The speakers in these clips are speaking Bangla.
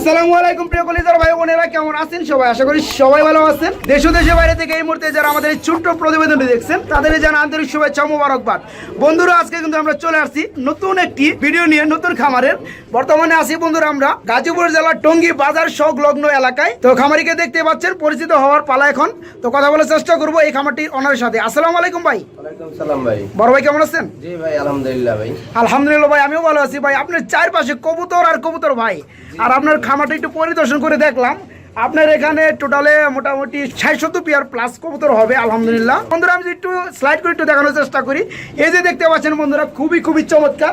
আসসালামু আলাইকুম প্রিয় কলিজার ভাই বোনেরা কেমন আছেন সবাই? আশা করি সবাই ভালো আছেন। দেশ ও দেশের বাইরে থেকে এই মুহূর্তে যারা আমাদের এই ছোট্ট প্রতিবেদনটি দেখছেন তাদের জানা আন্তরিক শুভেচ্ছা মোবারকবাদ। বন্ধুরা আজকে কিন্তু আমরা চলে আসছি নতুন একটি ভিডিও নিয়ে নতুন খামারের। বর্তমানে আছি বন্ধুরা আমরা গাজীপুর জেলার টঙ্গী বাজার সংলগ্ন এলাকায়। তো খামারিকে দেখতে পাচ্ছেন পরিচিত হওয়ার পালা এখন। তো কথা বলার চেষ্টা করব এই খামারটির অনারের সাথে। আসসালামু আলাইকুম ভাই। সালাম ভাই। বড় ভাই কেমন আছেন? জি ভাই আলহামদুলিল্লাহ ভাই। আলহামদুলিল্লাহ ভাই আমিও ভালো আছি ভাই। আপনার চারপাশে কবুতর আর কবুতর ভাই। আর আপনার খামারটা একটু পরিদর্শন করে দেখলাম। আপনার এখানে টোটালে মোটামুটি ষাট সত্তর পিয়ার প্লাস কবুতর হবে, আলহামদুলিল্লাহ। বন্ধুরা, আমি একটু স্লাইড করে একটু দেখানোর চেষ্টা করি। এই যে দেখতে পাচ্ছেন বন্ধুরা, খুবই খুবই চমৎকার।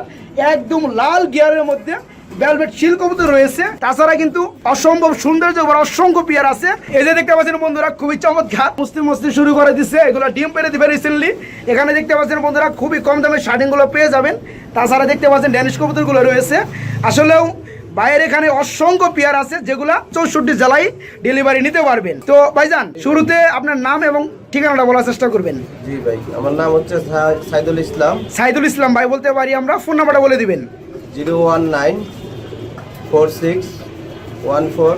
একদম লাল গিয়ারের মধ্যে ভেলভেট শিল কবুতর রয়েছে। তাছাড়া কিন্তু অসম্ভব সৌন্দর্য অসংখ্য পিয়ার আছে। এই যে দেখতে পাচ্ছেন বন্ধুরা, খুবই চমৎকার। মুস্তি মুস্তি শুরু করে দিচ্ছে এগুলো ডিম পেরে দিবে রিসেন্টলি এখানে দেখতে পাচ্ছেন বন্ধুরা, খুবই কম দামে শার্টিংগুলো পেয়ে যাবেন। তাছাড়া দেখতে পাচ্ছেন ড্যানিশ কবুতরগুলো রয়েছে। আসলেও বাইরে এখানে অসংখ্য পেয়ার আছে যেগুলা চৌষট্টি জেলায় ডেলিভারি নিতে পারবেন। তো ভাইজান শুরুতে আপনার নাম এবং ঠিকানাটা বলার চেষ্টা করবেন। জি ভাই আমার নাম হচ্ছে সাইদুল ইসলাম। সাইদুল ইসলাম ভাই বলতে পারি আমরা ফোন নাম্বারটা বলে দিবেন। Zero one nine four six one four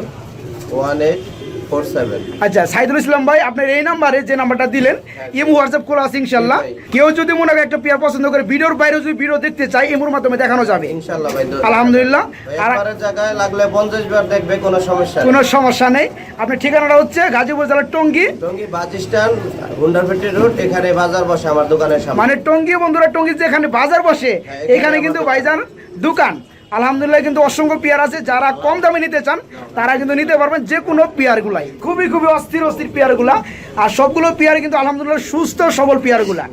one eight four seven আচ্ছা সাইদুল ইসলাম ভাই আপনার এই নাম্বারে যে নাম্বারটা দিলেন ইমো হোয়াটসঅ্যাপ খোলা আছে ইনশাল্লাহ। কেউ যদি মনে করে একটা পেয়ার পছন্দ করে ভিডিওর বাইরে যদি ভিডিও দেখতে চায় ইমোর মাধ্যমে দেখানো যাবে। ইনশাল্লাহ ভাই আলহামদুলিল্লাহ। আর জায়গায় লাগলে পঞ্চাশ বার দেখবে কোনো সমস্যা কোনো সমস্যা নেই। আপনার ঠিকানাটা হচ্ছে গাজীপুর জেলার Tongi. Tongi bus stand Hundarpeti road এখানে বাজার বসে আমার দোকানের সামনে। মানে টঙ্গি বন্ধুরা টঙ্গি যেখানে বাজার বসে হ্যাঁ, এখানে এখানে কিন্তু ভাইজান দোকান। আলহামদুলিল্লাহ কিন্তু অসংখ্য পেয়ার আছে। যারা কম দামে নিতে চান তারা কিন্তু নিতে পারবেন যে কোনো পেয়ার গুলাই খুবই খুবই অস্থির অস্থির পেয়ারগুলা আর সবগুলো পেয়ার কিন্তু আলহামদুলিল্লাহ সুস্থ সবল পেয়ারগুলা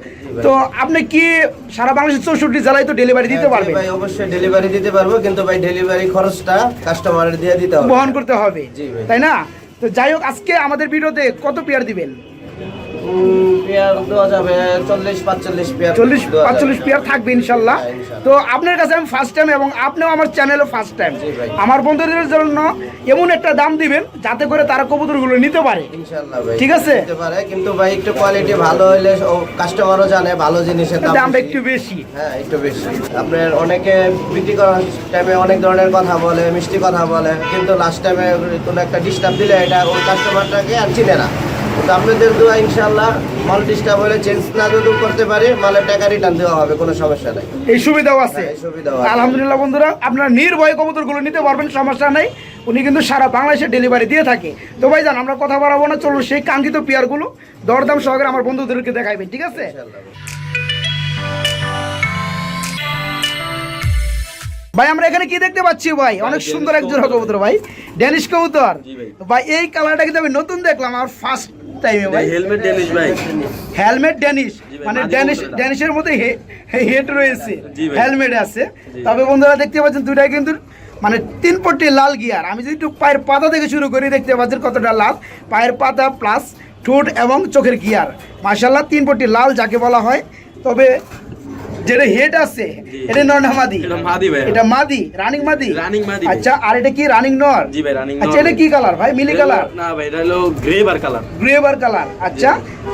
তো আপনি কি সারা বাংলাদেশের চৌষট্টি জেলায় তো ডেলিভারি দিতে হ্যাঁ, পারবেন ভাই অবশ্যই ডেলিভারি দিতে পারব কিন্তু ভাই ডেলিভারি খরচটা কাস্টমারের দিয়ে দিতে হবে। বহন করতে হবে। তাই না? তো যাই হোক আজকে আমাদের ভিডিওতে কত পেয়ার দিবেন? পেয়ার দেওয়া যাবে চল্লিশ পাঁচচল্লিশ পেয়ার। চল্লিশ দেওয়া পাঁচচল্লিশ পেয়ার থাকবে ইনশাল্লাহ। হ্যাঁ, তো আপনার কাছে আমি ফার্স্ট টাইম এবং আপনিও আমার চ্যানেলে ফার্স্ট টাইম আমার বন্ধুদের জন্য এমন একটা দাম দিবেন যাতে করে তারা কবুতরগুলো নিতে পারে। ঠিক আছে? দিতে পারে। কিন্তু ভাই একটু কোয়ালিটি ভালো হইলে কাস্টমারও জানে ভালো জিনিসের দাম একটু বেশি। হ্যাঁ একটু বেশি। আপনার অনেকে বিক্রি করার টাইমে অনেক ধরনের কথা বলে মিষ্টি কথা বলে কিন্তু লাস্ট টাইমে কোনো একটা ডিস্টার্ব দিলে এটা ওই কাস্টমারটাকে আর চিনে না। আপনাদের দোয়া ইনশাল্লাহ মাল ডিস্টার্ব হলে চেঞ্জ না যদি করতে পারি মালের টাকা রিটার্ন দেওয়া হবে কোনো সমস্যা নাই। এই সুবিধাও আছে। হ্যাঁ, এই সুবিধাও আছে। আলহামদুলিল্লাহ বন্ধুরা আপনারা নির্ভয় কবুতরগুলো নিতে পারবেন সমস্যা নেই। উনি কিন্তু সারা বাংলাদেশে ডেলিভারি দিয়ে থাকে। তো ভাই জান আমরা কথা বাড়াবো না চলুন সেই কাঙ্ক্ষিত পেয়ারগুলো দরদাম সহকারে আমার বন্ধুদেরকে দেখাইবেন ঠিক আছে? ভাই আমরা এখানে কি দেখতে পাচ্ছি ভাই? অনেক সুন্দর এক জোড়া কবুতর। ভাই ড্যানিশ কবুতর। ভাই। এই কালারটা কিন্তু আমি নতুন দেখলাম আমার ফার্স্ট টাইমে ভাই। হেলমেট ড্যানিশ ভাই। হেলমেট ড্যানিশ মানে ড্যানিশ মধ্যে। ড্যানিশের মধ্যে হেড রয়েছে। হেলমেট আছে। তবে বন্ধুরা দেখতে পাচ্ছেন দুটাই কিন্তু মানে তিন পট্টি লাল গিয়ার আমি যদি একটু পায়ের পাতা থেকে শুরু করি দেখতে পাচ্ছেন কতটা লাল। পায়ের পাতা প্লাস ঠোঁট এবং চোখের গিয়ার মার্শাল্লাহ তিন পট্টি লাল যাকে বলা হয়। তবে যেটা হেড আছে এটা নর না মাদি? এটা মাদি ভাই। এটা মাদি? রানিং মাদি? আচ্ছা আর এটা কি রানিং নর? জি ভাই, running আচ্ছা এটা কি কালার ভাই? মিলি কালার না ভাই এটা হলো grey bar colour grey bar colour আচ্ছা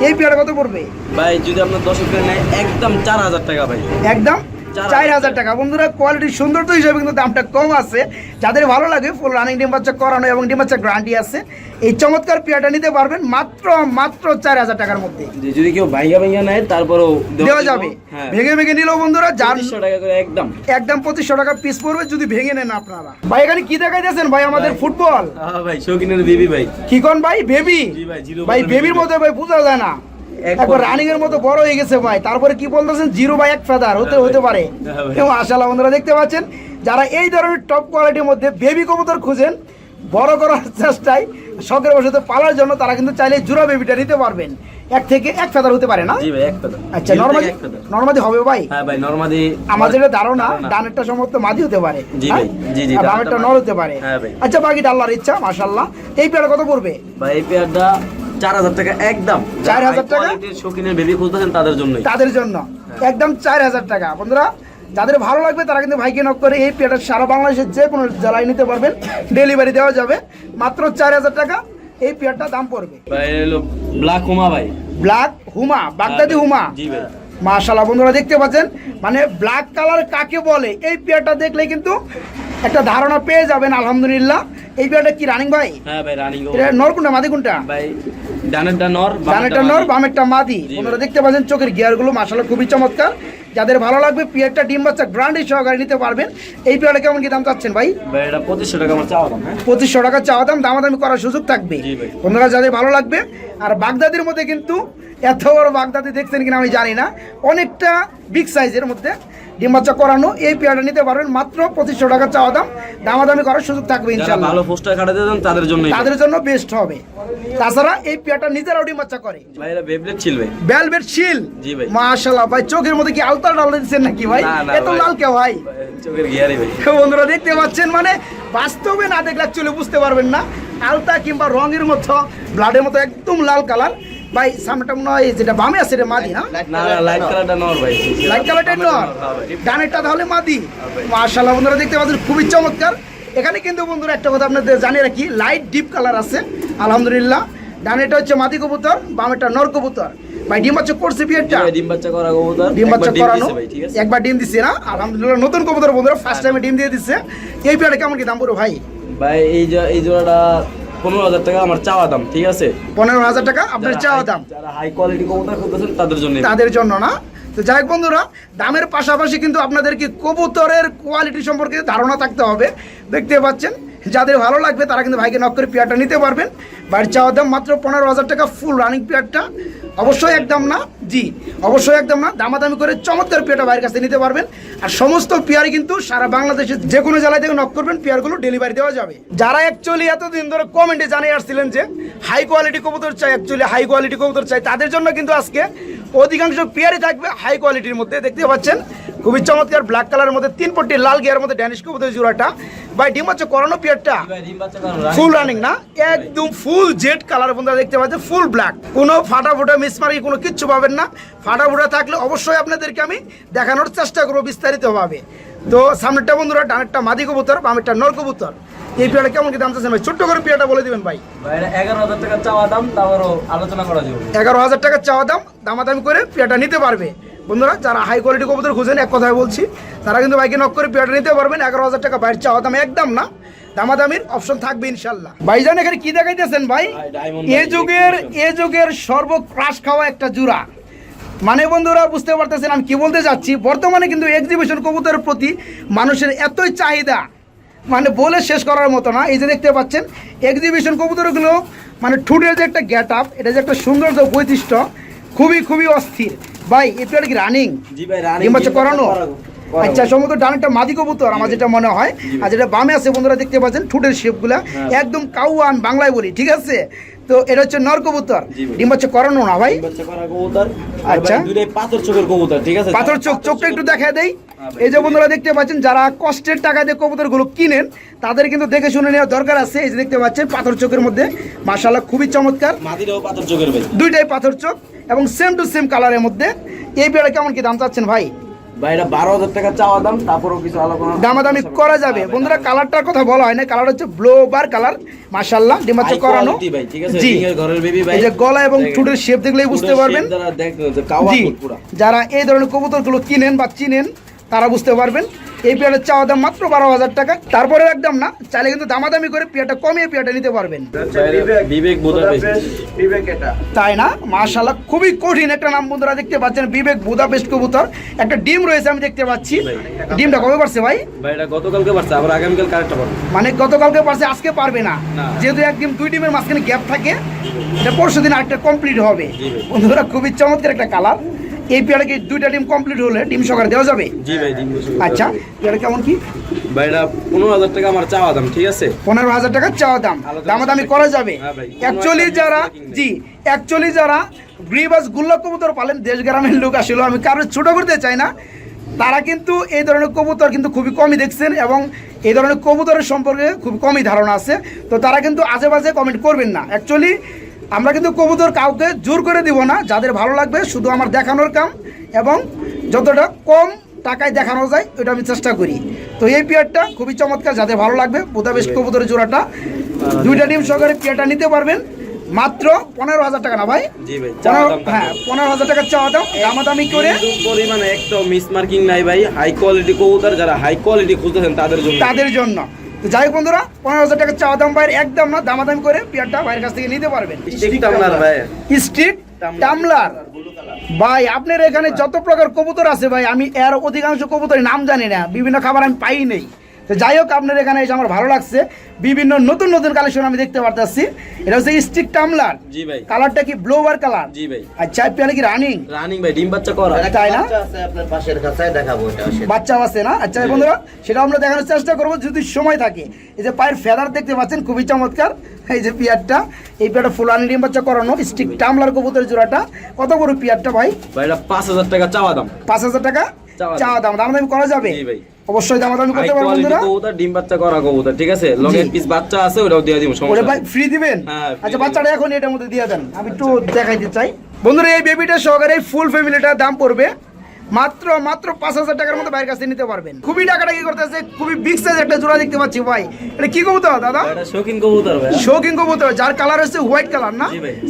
এই পেয়ারা কত পড়বে? ভাই যদি আপনার দশ নেয় একদম চার হাজার টাকা ভাই। একদম? চার হাজার টাকা। বন্ধুরা কোয়ালিটির সৌন্দর্য হিসেবে কিন্তু দামটা কম আছে। যাদের ভালো লাগে ফুল রানিং ডিম বাচ্চা করানো এবং ডিম বাচ্চা গ্যারান্টি আছে। এই চমৎকার পেয়ারটা নিতে পারবেন মাত্র মাত্র চার হাজার টাকার মধ্যে। যদি কেউ ভাইয়া ভাইয়া নেয় তারপরেও দেওয়া যাবে। হ্যাঁ। ভেঙে ভেঙে নিলেও বন্ধুরা যার টাকা করে একদম। একদম পঁচিশশো টাকা পিস পড়বে যদি ভেঙে নেন আপনারা। ভাই এখানে কি দেখাইতেছেন ভাই আমাদের ফুটবল ভাই শৌখিনের বেবি ভাই। কি কোন ভাই? বেবি ভাই, বেবির। মতো ভাই বোঝা যায় না। একবার। রানিং এর মতো বড় হয়ে গেছে ভাই। তারপরে কি বলতেছেন? জিরো বাই এক ফেদার হতে হতে পারে। এবং আশালা বন্ধুরা দেখতে পাচ্ছেন যারা এই ধরনের টপ কোয়ালিটির মধ্যে বেবি কবুতর খুঁজেন বড় করার চেষ্টায় শখের বসে পালার জন্য তারা কিন্তু চাইলে জুরা বেবিটা নিতে পারবেন। এক থেকে এক ফেদার হতে পারে না? জি ভাই এক ফেদার আচ্ছা নর্মালি। নর্মালি হবে ভাই? হ্যাঁ ভাই নর্মালি যেটা ধারণা। ডানেরটা সম্ভবত মাদি হতে পারে। জি হ্যাঁ? ভাই, জি, জি, ডানেরটা নর হতে পারে। হ্যাঁ ভাই। আচ্ছা বাকিটা আল্লাহর ইচ্ছা মাশাল্লাহ এই পেয়ারা কত পড়বে? ভাই এই পেয়ারটা চার হাজার টাকা একদম। 4,000 টাকা? শৌখিনের বেবি খুঁজতেছেন তাদের জন্যই। তাদের জন্য। হ্যাঁ। একদম চার হাজার টাকা। বন্ধুরা যাদের ভালো লাগবে তারা কিন্তু ভাইকে নক করে এই পেয়ারটা সারা বাংলাদেশের যে কোনো জেলায় নিতে পারবেন। ডেলিভারি দেওয়া যাবে। মাত্র চার হাজার টাকা। এই পেয়ারটা দাম পড়বে। ভাই হলো ব্ল্যাক হোমা ভাই। ব্ল্যাক হুমা বাগদাদি হুমা। জি ভাই। মাশাল্লাহ বন্ধুরা দেখতে পাচ্ছেন? মানে ব্ল্যাক কালার কাকে বলে? এই পেয়ারটা দেখলে কিন্তু একটা ধারণা পেয়ে যাবেন আলহামদুলিল্লাহ। এই পেয়ারটা কি রানিং ভাই? হ্যাঁ ভাই রানিং এটা নর কোনটা মাদি কোনটা ভাই ডানেরটা নর ডানেরটা নর বামেরটা মাদি। আপনারা দেখতে পাচ্ছেন চোখের গিয়ারগুলো মাসালা খুবই চমৎকার। যাদের ভালো লাগবে পিয়ারটা ডিম বাচ্চা গ্রান্ডি সহকারে নিতে পারবেন। এই পেয়ারটা কেমন কি দাম চাচ্ছেন ভাই? ভাই এটা পঁচিশশো টাকা আমার চাওয়া দাম হ্যাঁ? পঁচিশশো টাকা চাওয়া দাম দামাদামি করার সুযোগ থাকবে। জি ভাই। বন্ধুরা যাদের ভালো লাগবে আর বাগদাদির মধ্যে কিন্তু এত বড় বাগদাদি দেখছেন কিনা আমি জানি না অনেকটা বিগ সাইজের মধ্যে। ডিম করানো এই পেয়ারটা নিতে পারবেন মাত্র পঁচিশশো টাকা চাওয়া দাম। দামাদামি করার সুযোগ থাকবে ইনশাল্লাহ ভালো পোস্টার কাটাতে দেন তাদের জন্য তাদের জন্য বেস্ট হবে। তাছাড়া এই পেয়ারটা নিজেরাও করে। ভাই এটা বেবলেট ছিল ভাই শিল জি ভাই। মাশাআল্লাহ ভাই চোখের মধ্যে কি আলতা ডাল দিচ্ছেন নাকি ভাই? এত লাল কে ভাই? চোখের গিয়ারে ভাই। বন্ধুরা দেখতে পাচ্ছেন মানে বাস্তবে না দেখলে অ্যাকচুয়ালি বুঝতে পারবেন না। আলতা কিংবা রঙের মতো ব্লাডের মতো একদম লাল কালার ভাই সামনেটা মনে হয় যেটা বামে আছে এটা মাদি না না লাইট কালারটা নর ভাই লাইট কালারটা নর। হ্যাঁ। ডানেরটা তাহলে মাদি। মাশাআল্লাহ বন্ধুরা দেখতে পাচ্ছেন খুবই চমৎকার। এখানে কিন্তু বন্ধুরা একটা কথা আপনাদের জানিয়ে রাখি লাইট ডিপ কালার আছে আলহামদুলিল্লাহ। ডানেরটা হচ্ছে মাদি কবুতর বামেরটা নর কবুতর। ভাই ডিম বাচ্চা করছে বিয়েরটা? ডিম বাচ্চা করা কবুতর ডিম বাচ্চা একবার ডিম করানো। দিছে একবার ডিম না? আলহামদুলিল্লাহ নতুন কবুতর বন্ধুরা ফার্স্ট টাইমে ডিম দিয়ে দিচ্ছে এই পেয়ারটা কেমন কি দাম পড়ো ভাই? ভাই এই জোড়াটা পনেরো হাজার টাকা আমার চাওয়া দাম ঠিক আছে? পনেরো হাজার টাকা আপনার চাওয়া দাম। যারা হাই কোয়ালিটি কবুতর খুঁজতেছেন তাদের জন্য তাদের জন্য না। তো যাই হোক বন্ধুরা দামের পাশাপাশি কিন্তু আপনাদেরকে কবুতরের কোয়ালিটি সম্পর্কে ধারণা থাকতে হবে। দেখতে পাচ্ছেন যাদের ভালো লাগবে তারা কিন্তু ভাইকে নক করে পেয়ারটা নিতে পারবেন। বাড়ির চাওয়ার দাম মাত্র পনেরো হাজার টাকা ফুল রানিং পেয়ারটা। অবশ্যই একদম না। জি অবশ্যই একদম না। দামাদামি করে চমৎকার পেয়ারটা ভাইয়ের কাছে নিতে পারবেন। আর সমস্ত পেয়ারই কিন্তু সারা বাংলাদেশের যে কোনো জেলায় থেকে নক করবেন পেয়ারগুলো ডেলিভারি দেওয়া যাবে। যারা অ্যাকচুয়ালি এতদিন ধরে কমেন্টে জানিয়ে আসছিলেন যে হাই কোয়ালিটি কবুতর চাই অ্যাকচুয়ালি হাই কোয়ালিটি কবুতর চাই তাদের জন্য কিন্তু আজকে অধিকাংশ পেয়ারই থাকবে হাই কোয়ালিটির মধ্যে। দেখতে পাচ্ছেন খুবই চমৎকার ব্ল্যাক কালারের মধ্যে তিন পট্টি লাল গিয়ার মধ্যে ড্যানিশ কবুতর জোড়াটা। ভাই ডিম হচ্ছে করানো পেয়ারটা ফুল রানিং না একদম ফুল জেড কালার বন্ধুরা দেখতে পাচ্ছেন ফুল ব্ল্যাক কোনো ফাটা ফুটা মিসমারি কোনো কিচ্ছু পাবেন না। ফাটা ফুটা থাকলে অবশ্যই আপনাদেরকে আমি দেখানোর চেষ্টা করব বিস্তারিতভাবে। তো সামনেরটা বন্ধুরা ডানেরটা মাদি কবুতর বামেরটা নর কবুতর। এই পেয়ারটা কেমন কি দাম চাচ্ছেন ভাই? ছোট্ট করে পেয়ারটা বলে দিবেন ভাই। এগারো হাজার টাকা চাওয়া দাম তারপরও আলোচনা করা যাবে। এগারো হাজার টাকা চাওয়া দাম দামাদামি করে পেয়ারটা নিতে পারবে। বন্ধুরা যারা হাই কোয়ালিটি কবুতর খুঁজেন এক কথায় বলছি তারা কিন্তু বাইকে নক করে পেয়ারটা নিতে পারবেন। এগারো হাজার টাকা বাইরের চাওয়া দাম একদম না দামাদামির অপশন থাকবে ইনশাল্লাহ। ভাইজান এখানে কি দেখাইতেছেন ভাই? এ যুগের এ যুগের সর্ব ক্রাশ খাওয়া একটা জুরা। মানে বন্ধুরা বুঝতে পারতেছেন আমি কি বলতে চাচ্ছি বর্তমানে কিন্তু এক্সিবিশন কবুতরের প্রতি মানুষের এতই চাহিদা মানে বলে শেষ করার মতো না। এই যে দেখতে পাচ্ছেন এক্সিবিশন কবুতরগুলো মানে ঠুটের যে একটা গেট আপ এটা যে একটা সৌন্দর্য বৈশিষ্ট্য খুবই খুবই অস্থির। ভাই এটা কি রানিং জি ভাই রানিং করানো? আচ্ছা সম্ভবত ডানেরটা মাদি কবুতর আমার যেটা মনে হয়। আর যেটা বামে আছে বন্ধুরা দেখতে পাচ্ছেন ঠুটের শেপগুলা হ্যাঁ। একদম কাউয়ান বাংলায় বলি ঠিক আছে? তো এটা হচ্ছে নর কবুতর। ডিম বাচ্চা করানো না ভাই। কবুতর। আচ্ছা। পাথর চোখের কবুতর ঠিক আছে? পাথর চোখ চোখটা একটু দেখা দেই। এই যে বন্ধুরা দেখতে পাচ্ছেন যারা কষ্টের টাকা দিয়ে কবুতরগুলো কিনেন তাদের কিন্তু দেখে শুনে নেওয়া দরকার আছে। এই যে দেখতে পাচ্ছেন পাথর চোখের মধ্যে। মাশাল্লাহ খুবই চমৎকার। দুইটাই পাথর চোখ এবং সেম টু সেম কালারের মধ্যে। এই বেড়া কেমন কি দাম চাচ্ছেন ভাই? ভাই এটা বারো হাজার টাকা চাওয়া দাম তারপরেও কিছু আলোচনা দামাদামি করা যাবে বন্ধুরা কালারটার কথা বলা হয় না কালার হচ্ছে ব্লোবার কালার মাশাল্লাহ ডিমাচ্চা High করানো? জি ঘরের baby ভাই। এই যে গলা এবং। ঠোঁটের শেপ দেখলেই বুঝতে পারবেন। যারা এই ধরনের কবুতরগুলো কিনেন বা চিনেন তারা বুঝতে পারবেন এই পেয়ারের চাওয়া দাম মাত্র বারো হাজার টাকা। তারপরে একদম না চাইলে কিন্তু দামাদামি করে পেয়ারটা কমিয়ে পেয়ারটা নিতে পারবেন। বিবেক বুদাপেস্ট। বিবেক এটা। তাই না? মাশাল্লাহ খুবই কঠিন একটা নাম বন্ধুরা দেখতে পাচ্ছেন বিবেক বুদাপেস্ট কবুতর। একটা ডিম রয়েছে আমি দেখতে পাচ্ছি। ডিমটা কবে পারছে ভাই? ভাই এটা গতকালকে পারছে আবার আগামীকাল কারেক্টটা পারবে মানে গতকালকে পারছে আজকে পারবে না। যেহেতু একদিন দুই ডিমের মাঝখানে গ্যাপ থাকে এটা পরশু দিন আরেকটা কমপ্লিট হবে। বন্ধুরা খুবই চমৎকার একটা কালার এই পেয়ারে কি দুইটা ডিম কমপ্লিট হলে ডিম সকালে দেওয়া যাবে? জি ভাই ডিম আচ্ছা পেয়ারে কেমন কি? ভাই এটা পনেরো হাজার টাকা আমার চাওয়া দাম ঠিক আছে? পনেরো হাজার টাকা চাওয়া দাম। দামাদামি করা যাবে। অ্যাকচুয়ালি যারা জি অ্যাকচুয়ালি যারা গ্রিবাস গুল্লা কবুতর পালেন দেশ গ্রামের লোক আসলে। আমি কারও ছোট করতে চাই না। তারা কিন্তু এই ধরনের কবুতর কিন্তু খুবই কমই দেখছেন এবং এই ধরনের কবুতরের সম্পর্কে খুব কমই ধারণা আছে। তো তারা কিন্তু আজে বাজে কমেন্ট করবেন না। অ্যাকচুয়ালি আমরা কিন্তু কবুতর কাউকে জোর করে দিব না যাদের ভালো লাগবে শুধু আমার দেখানোর কাম এবং যতটা কম টাকায় দেখানো যায় ওটা আমি চেষ্টা করি। তো এই পেয়ারটা খুবই চমৎকার যাদের ভালো লাগবে বোদাবেশ কবুতরের জোড়াটা দুইটা ডিম সহকারে পেয়ারটা নিতে পারবেন। মাত্র পনেরো হাজার টাকা না ভাই? হ্যাঁ পনেরো হাজার টাকা চাওয়া দাম দামাদামি করে। পরিমাণে একটা মিস মার্কিং নাই ভাই হাই কোয়ালিটি কবুতর যারা হাই কোয়ালিটি খুঁজতেছেন তাদের জন্য। তাদের জন্য। তো যাই হোক বন্ধুরা পনেরো হাজার টাকা চাওয়া দাম বাইরে একদম না দামাদাম করে পেয়ারটা বাইরের কাছ থেকে নিতে পারবেন। ভাই। স্ট্রিট টামলার ভাই আপনার এখানে যত প্রকার কবুতর আছে ভাই আমি এর অধিকাংশ কবুতরের নাম জানি না বিভিন্ন খাবার আমি পাই নেই। তো যাই হোক আপনার এখানে এসে আমার ভালো লাগছে। বিভিন্ন নতুন নতুন কালেকশন আমি দেখতে পারতেছি। এটা হচ্ছে স্টিক টামলার জি ভাই। কালারটা কি ব্লোবার কালার জি ভাই। আচ্ছা পেয়ারে কি রানিং রানিং ভাই ডিম বাচ্চা করা। আর তাই না? বাচ্চা আছে আপনার পাশের কাছে দেখাবো এটা। বাচ্চা আছে না? আচ্ছা বন্ধুরা সেটা আমরা দেখানোর চেষ্টা করব যদি সময় থাকে। এই যে পায়ের ফেদার দেখতে পাচ্ছেন খুবই চমৎকার। এই যে পিয়ারটা এই পিয়ারটা ফুলানি ডিম বাচ্চা করানো স্টিক টামলার কবুতরের জোড়াটা। কত বড় পিয়ারটা ভাই? ভাই এটা পাঁচ হাজার টাকা চাওয়া দাম। পাঁচ হাজার টাকা চাওয়া চাওয়া দাম। দাম দামি করা যাবে? জি ভাই। অবশ্যই দাম দামি করতে পারব বন্ধুরা। কবুতর ডিম বাচ্চা করা কবুতর ঠিক আছে? লগে। পিস বাচ্চা আছে ওটাও দিয়ে দিব সমস্যা ভাই ফ্রি দিবেন? হ্যাঁ, আচ্ছা বাচ্চাটা এখন এটার মধ্যে দিয়ে দেন। আমি একটু দেখাইতে চাই। বন্ধুরা এই বেবিটা সহকারে ফুল ফ্যামিলিটা দাম পড়বে। মাত্র মাত্র পাঁচ হাজার টাকার মতো বাইরের কাছে নিতে পারবেন। খুবই টাকাটা কি করতেছে খুবই বিগ সাইজ একটা জোড়া দেখতে পাচ্ছি ভাই। এটা কি কবুতর দাদা? শৌখিন কবুতর শৌখিন কবুতর যার কালার হচ্ছে হোয়াইট কালার না?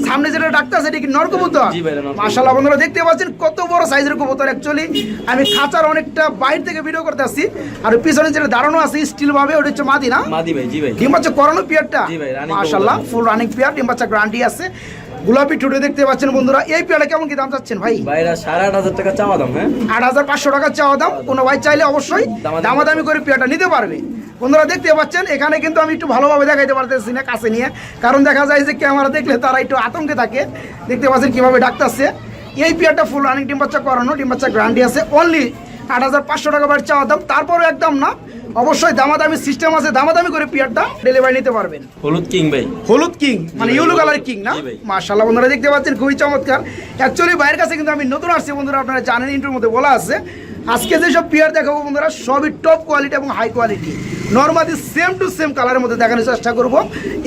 সামনে যেটা ডাক্তার সেটা কি নর কবুতর? এটা। মাশাআল্লাহ বন্ধুরা দেখতে পাচ্ছেন কত বড় সাইজের কবুতর অ্যাকচুয়ালি আমি খাঁচার অনেকটা বাইরে থেকে ভিডিও করতে আসছি আর পিছনে যেটা দাঁড়ানো আছে স্টিল ভাবে ওটা হচ্ছে মাদি না? মাদি ভাই জি ভাই। ডিম বাচ্চা করানো পিয়ারটা? জি ভাই, running মাশাআল্লাহ ফুল রানিং পিয়ার ডিম বাচ্চা গ্যারান্টি আছে। গোলাপি ঠুটে দেখতে পাচ্ছেন বন্ধুরা। এই পিয়ারটা কেমন কি দাম চাচ্ছেন ভাই? ভাইরা সাড়ে আট হাজার টাকা চাওয়া দাম হ্যাঁ? আট হাজার পাঁচশো টাকা চাওয়া দাম। কোনো ভাই চাইলে অবশ্যই দামাদামি করে পেয়ারটা নিতে পারবে। বন্ধুরা দেখতে পাচ্ছেন এখানে কিন্তু আমি একটু ভালোভাবে দেখাইতে পারতেছি না কাছে নিয়ে। কারণ দেখা যায় যে ক্যামেরা দেখলে তারা একটু আতঙ্কে থাকে। দেখতে পাচ্ছেন কীভাবে ডাকতেছে। এই পেয়ারটা ফুল রানিং ডিম বাচ্চা করানো ডিম বাচ্চা গ্যারান্টি আছে। অনলি আট হাজার পাঁচশো টাকা বাড়ি চাওয়া দাম তারপরও একদম না। অবশ্যই দামাদামি সিস্টেম আছে দামাদামি করে পিয়ার দাম ডেলিভারি নিতে পারবেন। হলুদ কিং ভাই। হলুদ কিং মানে ইউলো কালার কিং না? ভাই। বন্ধুরা দেখতে পাচ্ছেন খুবই চমৎকার। অ্যাকচুয়ালি বাইরের কাছে কিন্তু আমি নতুন আসছি বন্ধুরা আপনারা জানেন ইন্টুর মধ্যে বলা আছে। আজকে যেসব পিয়ার দেখাবো বন্ধুরা সবই টপ কোয়ালিটি এবং high quality normally same to same কালারের মধ্যে দেখানোর চেষ্টা করব।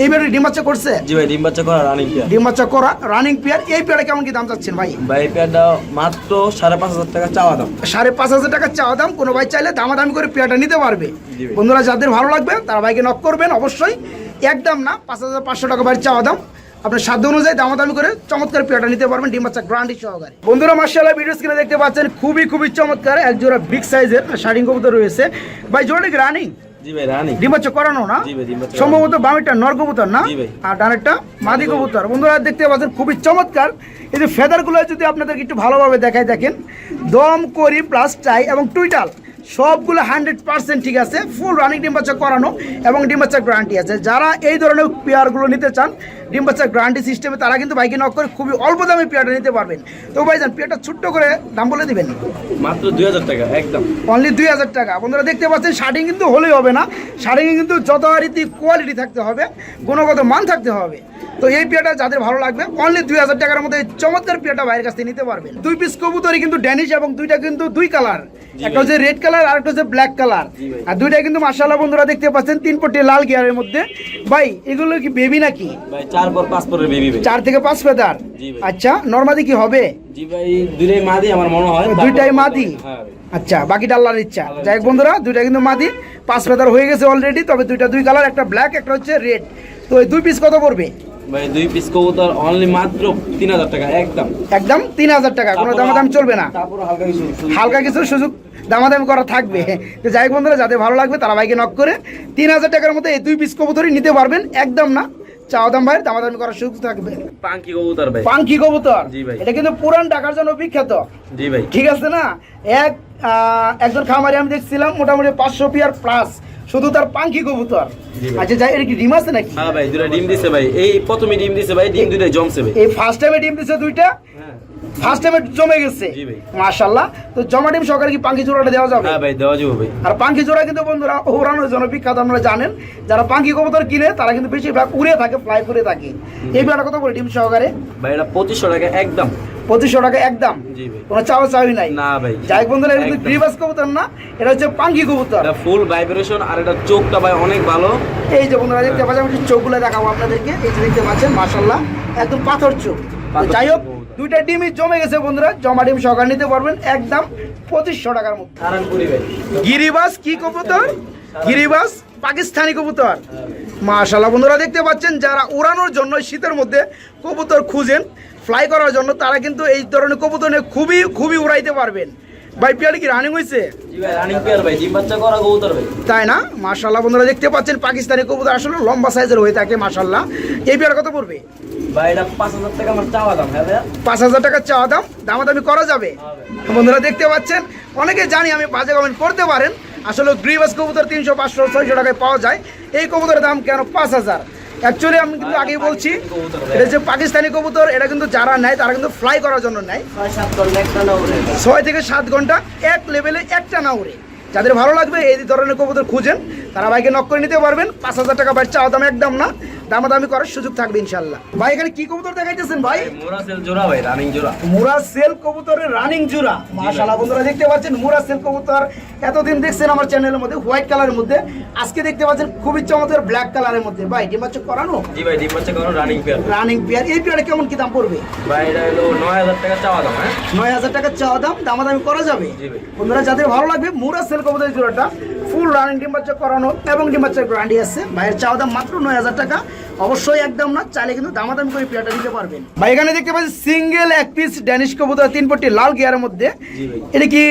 এই পেয়ারটি ডিম বাচ্চা করছে? জি ভাই ডিম বাচ্চা করা রানিং পেয়ার ডিম বাচ্চা করা রানিং পেয়ার এই পেয়ারে কেমন কি দাম চাচ্ছেন ভাই? ভাই এই পেয়ারটা মাত্র সাড়ে পাঁচ হাজার টাকা চাওয়া দাম। সাড়ে পাঁচ হাজার টাকা চাওয়া দাম। কোনো ভাই চাইলে দামাদামি করে পেয়ারটা নিতে পারবে। বন্ধুরা যাদের ভালো লাগবে তারা ভাইকে নক করবেন অবশ্যই। একদম না পাঁচ হাজার পাঁচশো টাকা বাড়ি চাওয়া দাম। আপনার সাধ্য অনুযায়ী দামাদামি করে চমৎকার পেয়ারটা নিতে পারবেন ডিম বাচ্চা গ্রান্ডি সহকারে। বন্ধুরা মার্শাল্লাহ ভিডিও স্ক্রিনে দেখতে পাচ্ছেন খুবই খুবই চমৎকার এক জোড়া বিগ সাইজের শাড়িং কবুতর রয়েছে। ভাই জোড়া রানিং জি ভাই রানিং। ডিম করানো না? সম্ভবত বামিটা নর কবুতর না? আর ডানেরটা মাদি কবুতর। বন্ধুরা দেখতে পাচ্ছেন খুবই চমৎকার। এই যে ফেদারগুলো যদি আপনাদেরকে একটু ভালোভাবে দেখায় দেখেন। দম করি প্লাস টাই এবং টুইটাল সবগুলো হান্ড্রেড পার্সেন্ট ঠিক আছে। ফুল রানিং করানো এবং গ্যারান্টি আছে। যারা এই ধরনের পেয়ারগুলো নিতে চান ডিম বাচ্চার গ্যারান্টি সিস্টেমে তারা কিন্তু বাইকে নক করে খুবই অল্প দামে পেয়ারটা নিতে পারবেন। তো ভাইজান পেয়ারটা ছোট্ট করে দাম বলে দিবেন মাত্র দুই হাজার টাকা একদম। অনলি দুই হাজার টাকা। বন্ধুরা দেখতে পাচ্ছেন শার্টিং কিন্তু হলেই হবে না। শার্টিংয়ে কিন্তু যথারীতি কোয়ালিটি থাকতে হবে গুণগত মান থাকতে হবে। তো এই পেয়ারটা যাদের ভালো লাগবে অনলি দুই হাজার টাকার মধ্যে এই চমৎকার পেয়ারটা বাইরের কাছ থেকে নিতে পারবেন। দুই পিস কবুতরই কিন্তু ড্যানিশ এবং দুইটা কিন্তু দুই কালার একটা হচ্ছে রেড কালার আর একটা হচ্ছে ব্ল্যাক কালার আর দুইটা কিন্তু মার্শাল্লাহ বন্ধুরা দেখতে পাচ্ছেন তিন পটি লাল গিয়ারের মধ্যে। ভাই এগুলো কি বেবি নাকি? ভাই চার পর পাঁচ পরের বেবি ভাই। চার থেকে পাঁচ ফেদার? আচ্ছা নর্মাদি কি হবে? জি ভাই দুইটাই মাদি আমার মনে হয়। দুইটাই মাদি? হ্যাঁ আচ্ছা বাকিটা আল্লাহর ইচ্ছা। যাই বন্ধুরা দুইটা কিন্তু মাদি পাঁচ ফেদার হয়ে গেছে অলরেডি তবে দুইটা দুই কালার একটা ব্ল্যাক একটা হচ্ছে রেড তো এই দুই পিস কত পড়বে? ভাই দুই পিস কবুতর অনলি মাত্র তিন হাজার টাকা একদম। একদম তিন হাজার টাকা কোনো তারপর- দামাদাম চলবে না। তারপর হালকা কিছু সুযোগ- হালকা কিছু সুযোগ দামাদামি করা থাকবে। তো যাই বন্ধুরা যাদের ভালো লাগবে তারা বাইকে নক করে তিন হাজার টাকার মধ্যে এই দুই পিস কবুতরই নিতে পারবেন একদম না। চাওয়া দাম ভাই দামাদামি করার সুযোগ থাকবে। পাঙ্কি কবুতর ভাই। পাঙ্কি কবুতর? জি ভাই। এটা কিন্তু পুরান ঢাকার জন্য বিখ্যাত। জি ভাই। ঠিক আছে না? এক আহ, একজন খামারি আমি দেখছিলাম মোটামুটি পাঁচশো পিয়ার প্লাস শুধু তার পাঙ্কি কবুতর। আচ্ছা যাই এর কি ডিম আছে নাকি? হ্যাঁ ভাই দুটা ডিম দিছে ভাই। এই প্রথমে ডিম দিছে ভাই ডিম জমছে ভাই। এই ফার্স্ট টাইমে ডিম দিছে দুইটা? হ্যাঁ। ফার্স্ট টাইমে জমে গেছে। তো জমা সরকার কি পাঙ্কি জোড়াটা দেওয়া যাবে? হ্যাঁ ভাই দেওয়া যাবে ভাই। আর পাঙ্কি জোড়া কিন্তু বন্ধুরা ওড়ানোর জন্য বিখ্যাত আপনারা জানেন। যারা পাঙ্কি কবুতর কিনে তারা কিন্তু বেশিরভাগ উড়ে থাকে ফ্লাই করে থাকে। এই বেলাটা কত করে ডিম সহকারে? ভাই এটা পঁচিশশো টাকা একদম। পঁচিশশো টাকা একদম? কোনো চাওয়া চাওয়াই নাই। না ভাই। যাই বন্ধুরা এটা কিন্তু গ্রিবাস কবুতর না এটা হচ্ছে পাঙ্কি কবুতর। এটা ফুল ভাইব্রেশন আর এটা চোখটা ভাই অনেক ভালো। এই যে বন্ধুরা দেখতে পাচ্ছেন আমি চোখগুলো দেখাবো আপনাদেরকে। এই যে দেখতে পাচ্ছেন একদম পাথর চোখ। যাই হোক। দুইটা ডিমই জমে গেছে বন্ধুরা জমা ডিম সকাল নিতে পারবেন একদম পঁচিশশো টাকার মধ্যে। গিরিবাস কি কবুতর? গিরিবাস পাকিস্তানি কবুতর। মাশাল্লাহ বন্ধুরা দেখতে পাচ্ছেন যারা উড়ানোর জন্য শীতের মধ্যে কবুতর খুঁজেন ফ্লাই করার জন্য তারা কিন্তু এই ধরনের কবুতর নিয়ে খুবই খুবই উড়াইতে পারবেন। ভাই পিয়ালি কি রানিং হয়েছে তাই না? মাশাল্লাহ বন্ধুরা দেখতে পাচ্ছেন পাকিস্তানি কবুতর আসলে লম্বা সাইজের হয়ে থাকে মাশাল্লাহ এই পেয়ার কত পড়বে? পাঁচ হাজার টাকা চাওয়া দাম হ্যাঁ দাম? দামাদামি করা যাবে? বন্ধুরা দেখতে পাচ্ছেন? অনেকে জানি আমি বাজে কমেন্ট করতে পারেন। আসলে গ্রিবাস কবুতর তিনশো পাঁচশো ছয়শো টাকায় পাওয়া যায়। এই কবুতরের দাম কেন পাঁচ হাজার? অ্যাকচুয়ালি আমি কিন্তু আগেই বলছি এটা যে পাকিস্তানি কবুতর এটা কিন্তু যারা নেয় তারা কিন্তু ফ্লাই করার জন্য নেয়। ছয় থেকে সাত ঘণ্টা এক লেভেলে একটা না উড়ে যাদের ভালো লাগবে এই ধরনের কবুতর খুঁজেন। তারা বাইকে নক করে নিতে পারবেন। পাঁচ হাজার টাকা বাইর চাওয়া দাম একদম না। দামাদামি করার সুযোগ থাকবে ইনশাল্লাহ ভাই এখানে কি কবুতর দেখাইতেছেন ভাই? মোরা সেল জোড়া ভাই রানিং জোড়া। মুরা সেল কবুতরের রানিং জুরা মাশাআল্লাহ বন্ধুরা দেখতে পাচ্ছেন মুরা সেল কবুতর এতদিন দেখছেন আমার চ্যানেলের মধ্যে হোয়াইট কালারের মধ্যে। আজকে দেখতে পাচ্ছেন খুবই চমৎকার ব্ল্যাক কালারের মধ্যে। ভাই ডিম বাচ্চা করানো? জি ভাই ডিম বাচ্চা করা রানিং পেয়ার রানিং পেয়ার এই পেয়ারে কেমন কি দাম পড়বে? ভাই এটা হলো নয় হাজার টাকা চাওয়া দাম হ্যাঁ? নয় হাজার টাকা চাওয়া দাম দামাদামি করা যাবে? জি ভাই। বন্ধুরা যাদের ভালো লাগবে মুরা সেল কবুতরের জোড়াটা ফুল রানিং ডিম বাচ্চা করানো এবং ডিম বাচ্চার গ্যারান্টি আছে। ভাইয়ের চাওয়া দাম মাত্র নয় হাজার টাকা। অবশ্যই একদম না চাইলে কিন্তু দামাদামি করে পেয়ারটা নিতে পারবেন। ভাই এখানে দেখতে পাচ্ছি সিঙ্গেল এক পিস ড্যানিশ কবুতর তিন পট্টি লাল গিয়ারের মধ্যে। এটা কি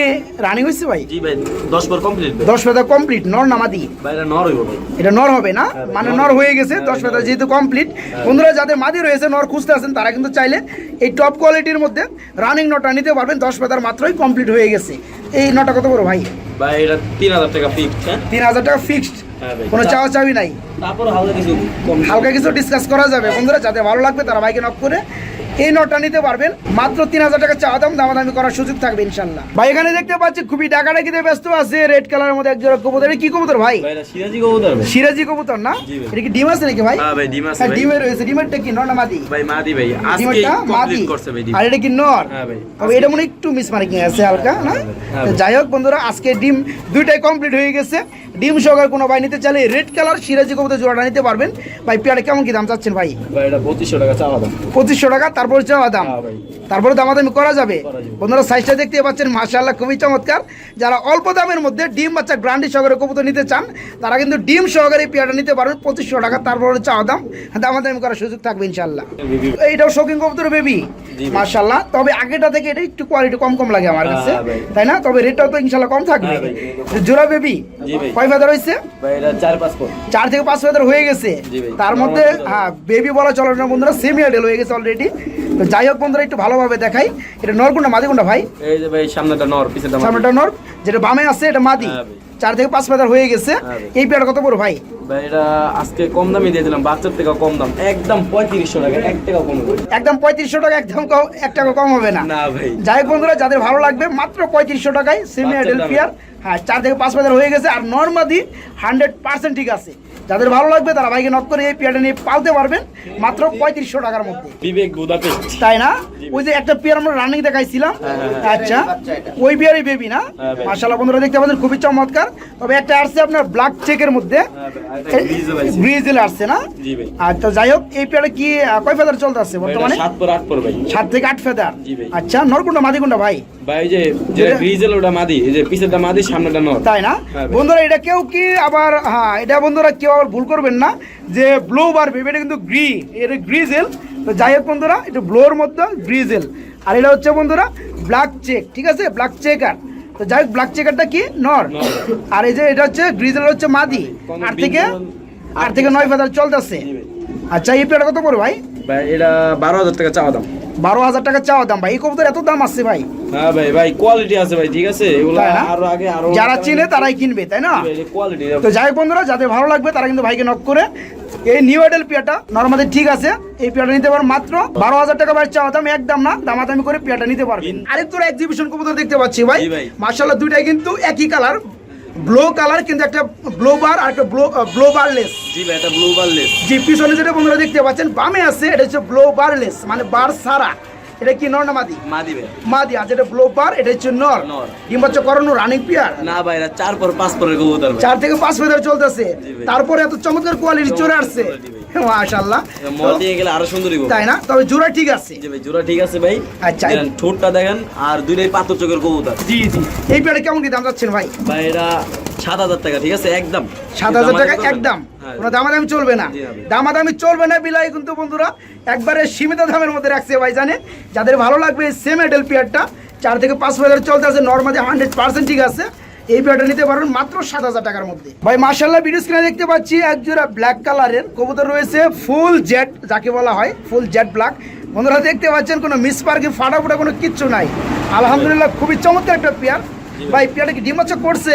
রানিং হয়েছে ভাই? জি ভাই দশ পর কমপ্লিট ভাই। দশ পেতা কমপ্লিট নর নামাদি ভাই এটা নর হইব ভাই। এটা নর হবে না? হ্যাঁ মানে নর হয়ে গেছে হ্যাঁ দশ পেতা নর। যেহেতু কমপ্লিট বন্ধুরা যাদের মাদি রয়েছে নর খুঁজতে আছেন তারা কিন্তু চাইলে এই টপ কোয়ালিটির মধ্যে রানিং নটা নিতে পারবেন। দশ পেতার মাত্রই কমপ্লিট হয়ে গেছে। এই নটা কত বড় ভাই? ভাই এটা তিন হাজার টাকা ফিক্সড হ্যাঁ? তিন হাজার টাকা ফিক্সড হ্যাঁ। কোনো চাওয়া চাবি নাই? তারপর হালকা কিছু হালকা কিছু ডিসকাস করা যাবে। বন্ধুরা যাতে ভালো লাগবে তারা বাইকে নক করে এই নটটা নিতে পারবেন। মাত্র তিন হাজার টাকা চাওয়া দাম দামাদামি করার সুযোগ থাকবে ইনশাল্লাহ। ভাই এখানে দেখতে পাচ্ছি খুবই ডাকাডাকিতে ব্যস্ত আছে রেড কালারের মধ্যে একজোড়া কবুতর। কি কবুতর ভাই? সিরাজি কবুতর সিরাজি কবুতর না? এটা কি ডিম আছে নাকি ভাই? হ্যাঁ ভাই ডিম আছে হ্যাঁ ডিমের রয়েছে। ডিমেরটা কি নর না মাদি? ভাই মাদি ভাই। আজকে কমপ্লিট করছে ভাই আর এটা কি নর? হ্যাঁ ভাই। তবে এটা মনে একটু মিস মার্কিং আছে হালকা না? হ্যাঁ। যাই হোক বন্ধুরা আজকে ডিম দুইটাই কমপ্লিট হয়ে গেছে। ডিম সহকারে কোনো ভাই নিতে চাইলে রেড কালার সিরাজি কবুতর জোড়াটা নিতে পারবেন। ভাই পেয়ারে কেমন কি দাম চাচ্ছেন ভাই? পঁচিশশো টাকা চাওয়া দাম। পঁচিশশো টাকা তারপর চাওয়া দাম। হ্যাঁ তারপরে দামাদামি করা যাবে। করা যাবে। বন্ধুরা সাইজটা দেখতে পাচ্ছেন মাশাআল্লাহ খুবই চমৎকার। যারা অল্প দামের মধ্যে ডিম বাচ্চা গ্রান্ডি সহকারে কবুতর নিতে চান তারা কিন্তু ডিম সহকারে পেয়ারটা নিতে পারবেন পঁচিশশো টাকা তারপরে চাওয়া দাম। দামাদামি করার সুযোগ থাকবে ইনশাল্লাহ এইটাও শৌখিন কবুতর বেবি। মাশাআল্লাহ। তবে আগেটা থেকে এটা একটু কোয়ালিটি কম কম লাগে আমার কাছে। হ্যাঁ তাই না? তবে রেটটাও তো ইনশাল্লাহ কম থাকবে। হ্যাঁ জোড়া বেবি। কয় ফেদার হয়েছে চার থেকে পাঁচ ফেদার হয়ে গেছে। তার মধ্যে হ্যাঁ বেবি বলা চলে না বন্ধুরা সেমি আইডেল হয়ে গেছে অলরেডি তো যাই হোক বন্ধুরা একটু ভালোভাবে দেখাই। এটা নরকুন্ডা মাদিকুন্ডা ভাই? এই যে ভাই সামনেটা নর সামনেটা নর যেটা বামে আছে এটা মাদি। হ্যাঁ। চার থেকে পাঁচ হাজার হয়ে গেছে। হ্যাঁ এই পেয়ার কত বড় ভাই? এটা আজকে কম দামে দিয়ে দিলাম বাচ্চার থেকে কম দাম। একদম পঁয়ত্রিশশো টাকা এক টাকা কম একদম পঁয়ত্রিশশো টাকা একদম কম- এক টাকা কম হবে না। না ভাই। যাই বন্ধুরা যাদের ভালো লাগবে মাত্র পঁয়ত্রিশশো টাকায় সেমি এডেল পেয়ার। হ্যাঁ চার থেকে পাঁচ হাজার হয়ে গেছে আর নর্মাদি হান্ড্রেড পার্সেন্ট ঠিক আছে। যাদের ভালো লাগবে তারা ভাইকে নক করে এই পেয়ারটা নিয়ে পালতে পারবেন। মাত্র পঁয়ত্রিশশো টাকার মধ্যে। বিবেক তাই না? ওই যে একটা পেয়ার আমরা রানিং দেখাইছিলাম। আচ্ছা। ওই পেয়ারই বেবি না? হ্যাঁ। মাশাআল্লাহ বন্ধুরা দেখতে পাচ্ছেন খুবই চমৎকার। তবে একটা আসছে আপনার ব্ল্যাক চেকের মধ্যে। হ্যাঁ। গ্রিজেল আসছে। না? জি ভাই। আর তো যাই হোক এই পেয়ারে কি কয় ফেদার চলতে আছে বর্তমানে? সাত পর আট পর ভাই। সাত থেকে আট ফেদার আচ্ছা নরকুন্ডা মাদিকুন্ডা ভাই? ভাই যে যেটা- গ্রিজেল ওটা মাদি। এই যে পিছেরটা মাদি সামনেটা নর। তাই না? হ্যাঁ বন্ধুরা এটা কেউ কি আবার হ্যাঁ এটা বন্ধুরা কেউ আবার ভুল করবেন না যে ব্লো বার ভেবে এটা কিন্তু গ্রি এটা গ্রিজেল তো যাই হোক বন্ধুরা এটা ব্লোর মধ্যে গ্রিজেল আর এটা হচ্ছে বন্ধুরা ব্ল্যাক চেক ঠিক আছে? ব্ল্যাক চেকার তো যাই হোক ব্ল্যাক চেকারটা কি? নর। আর এই যে এটা হচ্ছে গ্রিজেল হচ্ছে মাদি। আট থেকে আট থেকে নয় ফেদার চলতেছে। আচ্ছা এই পেয়ারটা কত ভাই? ভাই এটা বারো হাজার টাকা চাওয়া দাম। বারো হাজার টাকা চাওয়া দাম ভাই। এই কবুতর এত দাম আসছে ভাই। হ্যাঁ ভাই ভাই কোয়ালিটি আছে ভাই ঠিক আছে? এগুলো আরও আগে আরও যারা চিনে তারাই কিনবে তাই না? কোয়ালিটি তো যাই বন্ধুরা যাদের ভালো লাগবে তারা কিন্তু ভাইকে নক করে এই নিউ আইডেল পিয়াটা নর্মালি ঠিক আছে এই পিয়াটা নিতে পারেন মাত্র বারো হাজার টাকা বাইর চাওয়া দাম একদম না দামাদামি করে পিয়াটা নিতে পারবেন আরেকটু এক্সিবিশন কবুতর দেখতে পাচ্ছি ভাই। ভাই। মার্শাল্লাহ দুইটাই কিন্তু একই কালার ব্লো কালার কিন্তু একটা ব্লো বার আর একটা ব্লো ব্লো বারলেস জি ভাই এটা ব্লু বারলেস জি পিছনে যেটা বন্ধুরা দেখতে পাচ্ছেন বামে আছে এটা হচ্ছে ব্লো বারলেস মানে বার সারা এটা কি নর না মাদি? মাদি ভাই। মাদি আর যেটা ব্লো বার এটা হচ্ছে নর। ডিম বাচ্চা করানো রানিং পিয়ার না ভাই এটা চার পর পাঁচ পরের কবুতর চার থেকে পাঁচ ফেদার চলতেছে। তারপরে এত চমৎকার কোয়ালিটি চলে আসছে। মাশাআল্লাহ। মল দিয়ে গেলে আরও সুন্দরী কবুতর তাই না? তবে জোড়া ঠিক আছে। জি ভাই জোড়া ঠিক আছে ভাই। আচ্ছা। ঠোঁটটা দেখেন আর দুইটাই পাথর চোখের কবুতর। জি জি। এই পেয়ারে কেমন কি দাম যাচ্ছেন ভাই? ভাই এটা সাত হাজার টাকা ঠিক আছে? একদম। সাত হাজার টাকা একদম। কোনো দামাদামি চলবে না। দামাদামি চলবে না বিলাই কিন্তু বন্ধুরা। একবারে সীমিত দামের মধ্যে রাখছে ভাই জানেন যাদের ভালো লাগবে সেম এডেল পেয়ারটা চার থেকে পাঁচ হাজার চলতে আছে নর্মালি হান্ড্রেড পার্সেন্ট ঠিক আছে। এই পেয়ারটা নিতে পারবেন মাত্র সাত হাজার টাকার মধ্যে। ভাই মার্শাল্লাহ ভিডিও স্ক্রিনে দেখতে পাচ্ছি একজোড়া ব্ল্যাক কালারের কবুতর রয়েছে ফুল জেট যাকে বলা হয় ফুল জেট ব্ল্যাক বন্ধুরা দেখতে পাচ্ছেন কোনো মিস পার্কে ফাটা ফুটা কোনো কিচ্ছু নাই। আলহামদুলিল্লাহ খুবই চমৎকার একটা পেয়ার ভাই পেয়ারটা কি ডিম বাচ্চা করছে?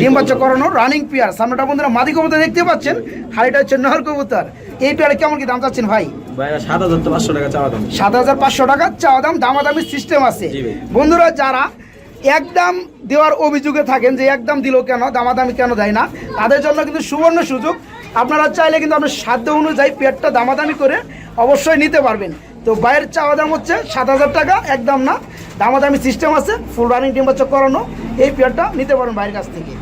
ডিম বাচ্চা রানিং করানো রানিং পেয়ার সামনেটা বন্ধুরা মাদি কবুতর দেখতে পাচ্ছেন? হাড়িটা হচ্ছে নহর কবুতর। এই পেয়ারে কেমন কি দাম চাচ্ছেন ভাই? সাত হাজার পাঁচশো টাকা চাওয়া দাম। দামাদামি সিস্টেম আছে। বন্ধুরা যারা একদম দেওয়ার অভিযোগে থাকেন যে একদম দিল কেন দামাদামি কেন দেয় না তাদের জন্য কিন্তু সুবর্ণ সুযোগ। আপনারা চাইলে কিন্তু আপনার সাধ্য অনুযায়ী পেয়ারটা দামাদামি করে অবশ্যই নিতে পারবেন। তো বাইরের চাওয়া দাম হচ্ছে সাত হাজার টাকা, একদম না। দামাদামি সিস্টেম আছে ফুল রানিং টেম্পারেচার করানো, এই পেয়ারটা নিতে পারেন বাইরের কাছ থেকে।